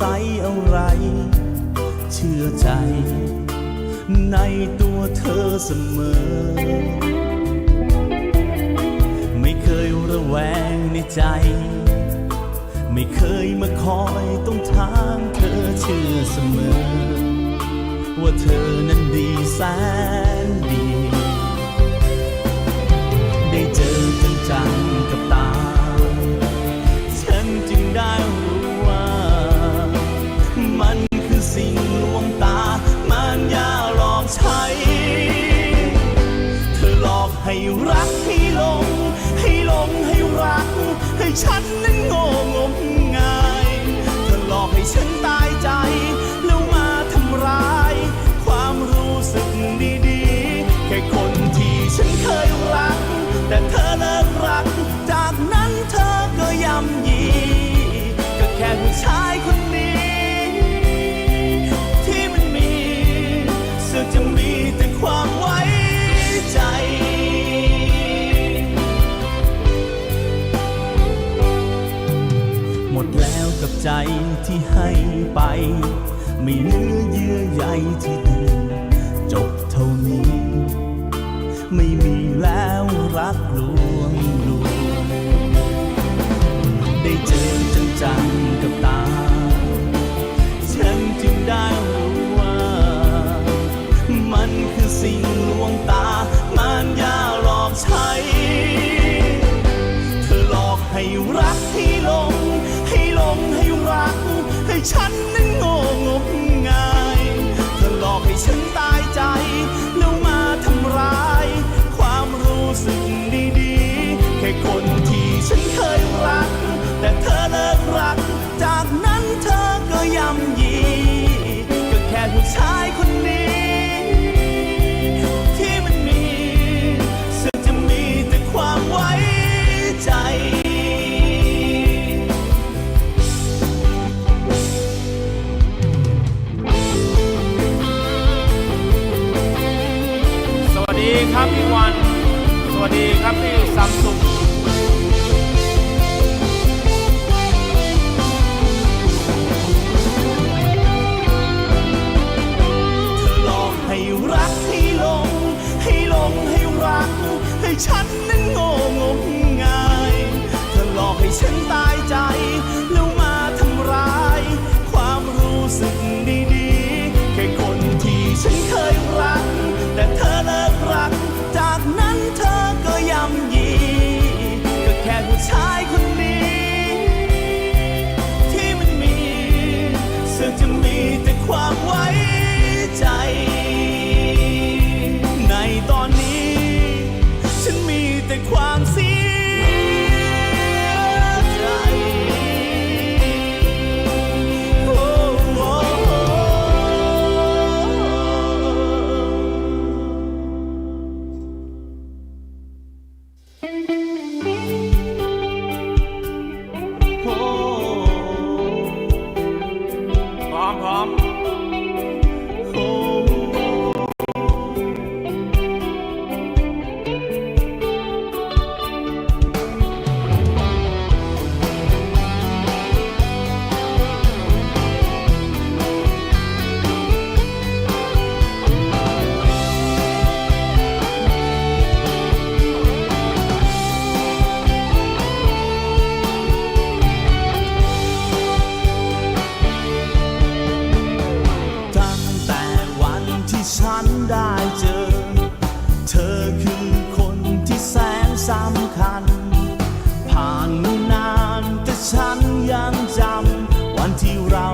สัยอะไร เชื่อใจ ในตัวเธอเสมอ ไม่เคยระแวงในใจ ไม่เคยมาคอยต้องทางเธอเชื่อเสมอ ว่าเธอนั้นดีแสนดี ใจที่ให้ไป ไม่เนื้อเยื่อใยที่ดีจบเท่านี้ ไม่มีแล้วรัก ธอคือคนที่แสนสำคัญ ผ่านมานานแต่ฉันยังจำวันที่เรา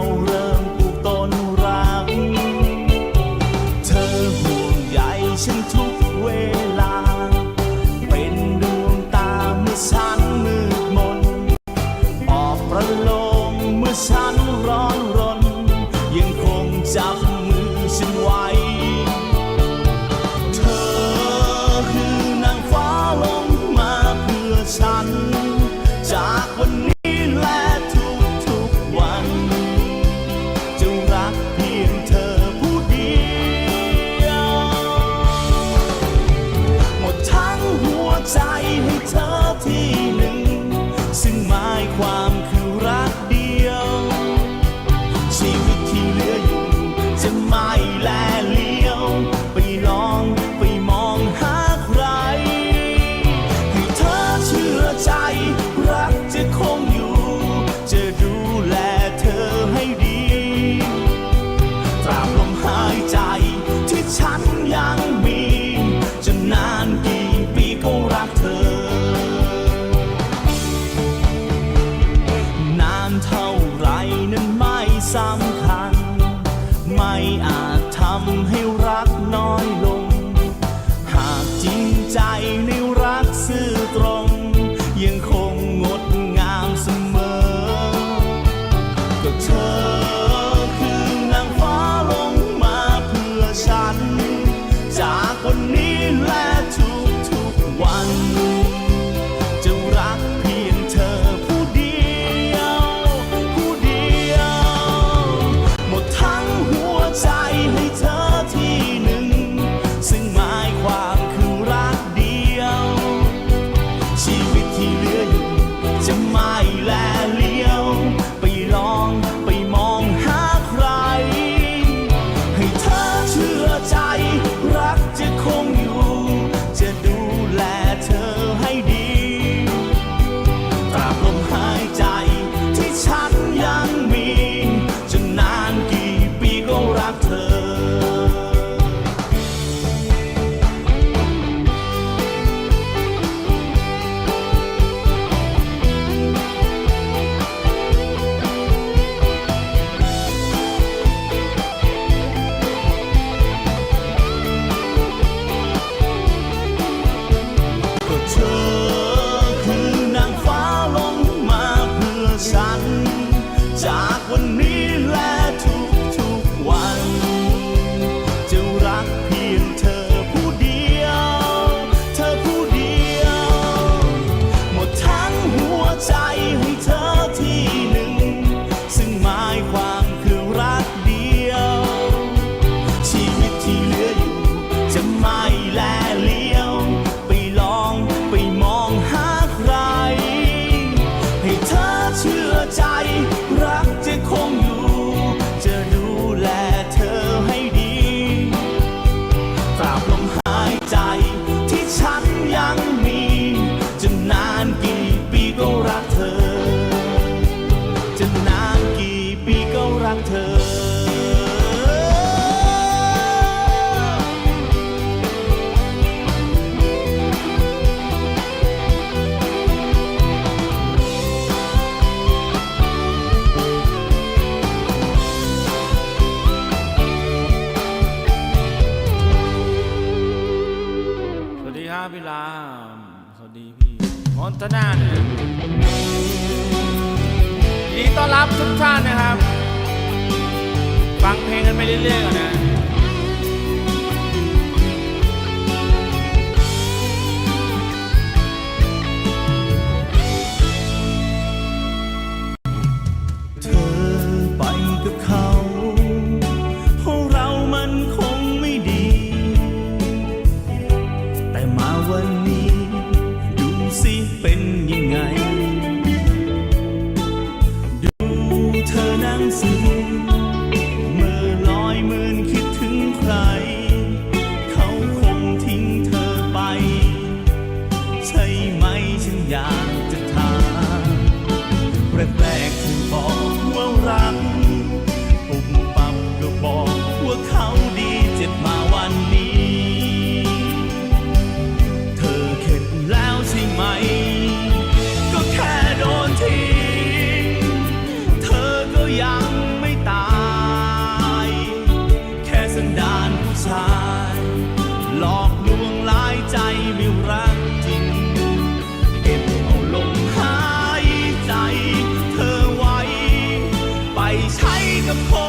the point.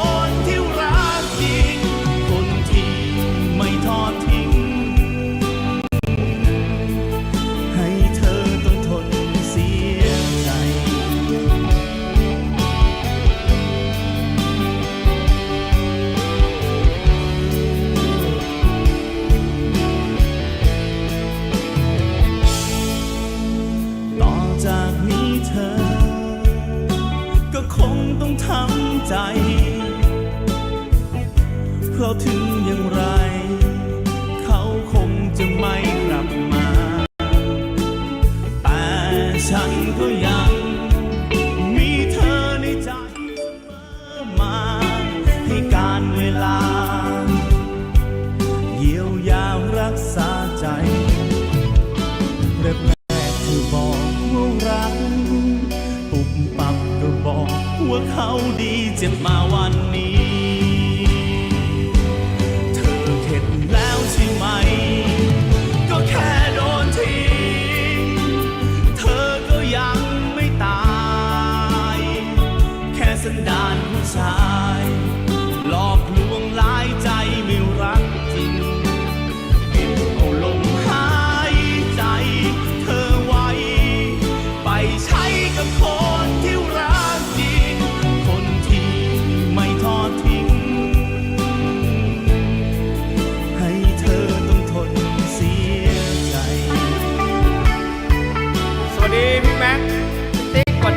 ใจ เพราะถึงอย่างไร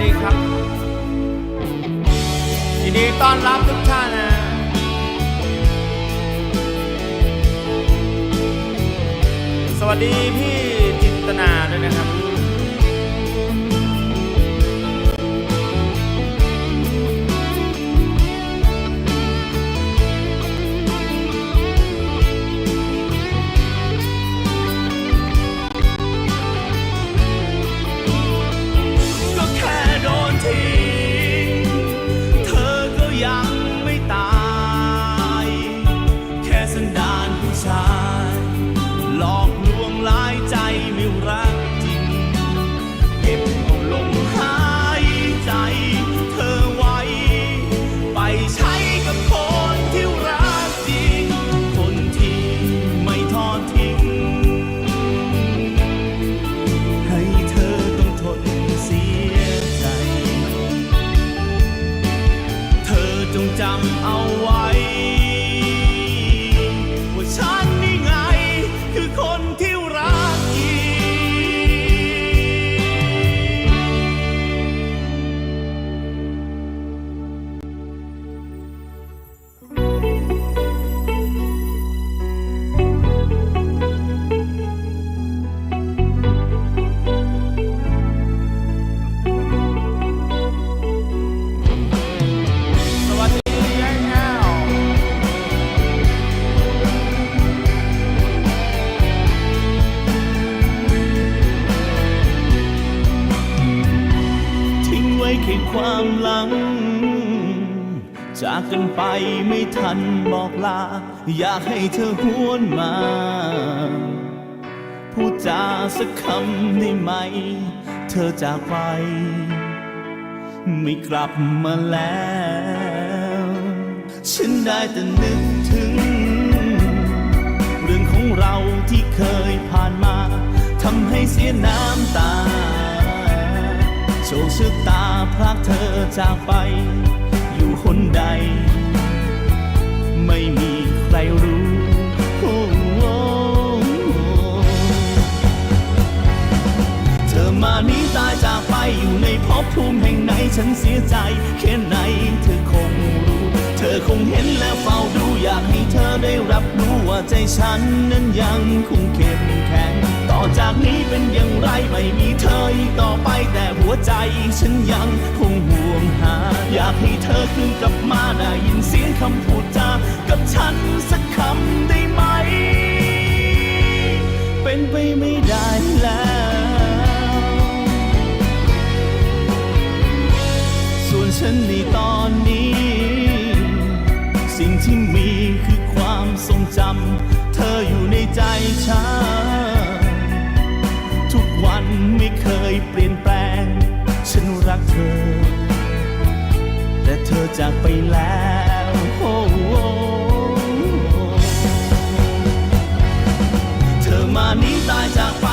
ดีครับยินดีต้อนรับทุกท่านนะสวัสดีพี่จิตนาด้วยนะครับ ไปไม่ทันบอกลา อยากให้เธอหวนมาพูดจาสักคำได้ไหม เธอจากไป ไม่กลับมาแล้ว ฉันได้แต่นึกถึง เรื่องของเราที่เคยผ่านมาทำให้เสียน้ำตาโชคชะตาพรากเธอจากไป อยู่คนใด ไม่มีใครรู้โอ้โอ้เธอมานี้ตายจากไปอยู่ในภพภูมิแห่งไหนฉันเสียใจแค่ไหนเธอคงรู้ เธอคงเห็นแล้วเฝ้าดูอยากให้เธอได้รับรู้ว่าใจฉันนั้นยังคงเข้มแข็ง ต่อจากนี้เป็นอย่างไรไม่มีเธออีกต่อไปแต่หัวใจฉันยังคงห่วงหา อยากให้เธอคืนกลับมาได้ยินเสียงคำพูดจา กับฉันสักคำได้ไหม เป็นไปไม่ได้แล้ว ส่วนฉันในตอนนี้ สิ่งที่มีคือความทรงจำ เธออยู่ในใจฉัน ทุกวันไม่เคยเปลี่ยนแปลง ฉันรักเธอ แต่เธอจากไปแล้วโอ้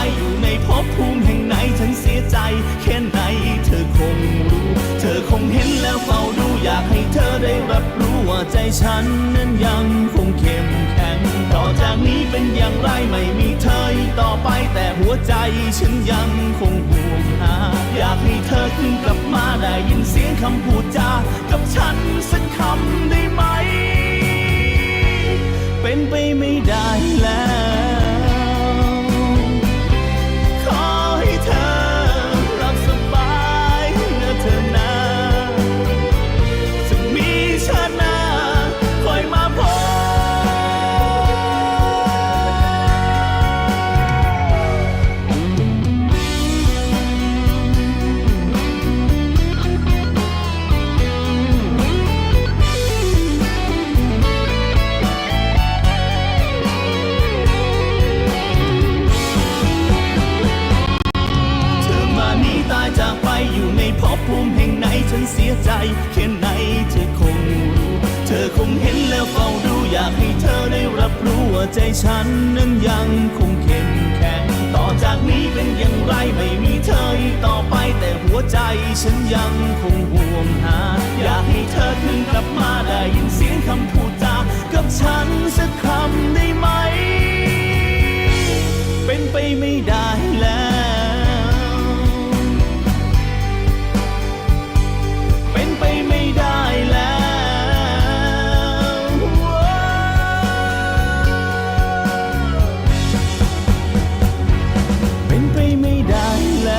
ายอยู่ในภพภูมิแห่งไหนฉันเสียใจ แค่ไหนเธอคงรู้ เธอคงเห็นแล้วเฝ้าดูอยากให้เธอได้รับรู้ว่าใจฉันนั้นยังคงเข้มแข็งต่อจากนี้เป็นอย่างไรไม่มีเธอต่อไปแต่หัวใจฉันยังคงห่วงหา อยากให้เธอคืนกลับมาได้ยินเสียงคำพูดจากับฉันสักคำได้ไหม เป็นไปไม่ได้แล้ว ฉันยังคงห่วงหา อยากให้เธอขึ้นกลับมาได้ยินเสียงคำพูดจากับฉันสักคำได้ไหม เป็นไปไม่ได้